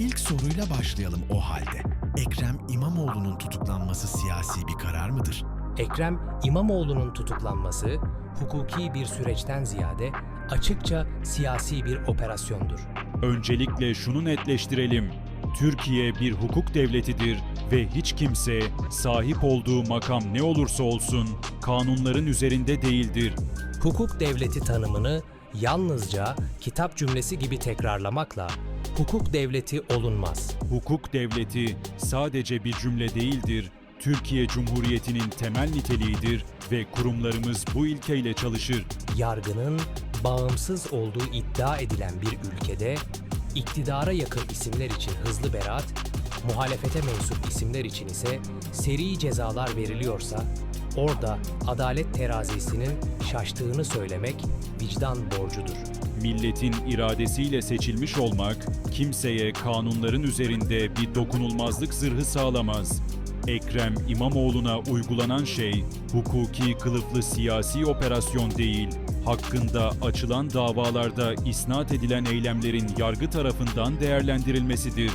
İlk soruyla başlayalım o halde. Ekrem İmamoğlu'nun tutuklanması siyasi bir karar mıdır? Ekrem İmamoğlu'nun tutuklanması hukuki bir süreçten ziyade açıkça siyasi bir operasyondur. Öncelikle şunu netleştirelim. Türkiye bir hukuk devletidir ve hiç kimse sahip olduğu makam ne olursa olsun kanunların üzerinde değildir. Hukuk devleti tanımını yalnızca kitap cümlesi gibi tekrarlamakla hukuk devleti olunmaz. Hukuk devleti sadece bir cümle değildir. Türkiye Cumhuriyeti'nin temel niteliğidir ve kurumlarımız bu ilkeyle çalışır. Yargının bağımsız olduğu iddia edilen bir ülkede iktidara yakın isimler için hızlı beraat, muhalefete mensup isimler için ise seri cezalar veriliyorsa orada adalet terazisinin şaştığını söylemek vicdan borcudur. Milletin iradesiyle seçilmiş olmak kimseye kanunların üzerinde bir dokunulmazlık zırhı sağlamaz. Ekrem İmamoğlu'na uygulanan şey hukuki kılıflı siyasi operasyon değil, hakkında açılan davalarda isnat edilen eylemlerin yargı tarafından değerlendirilmesidir.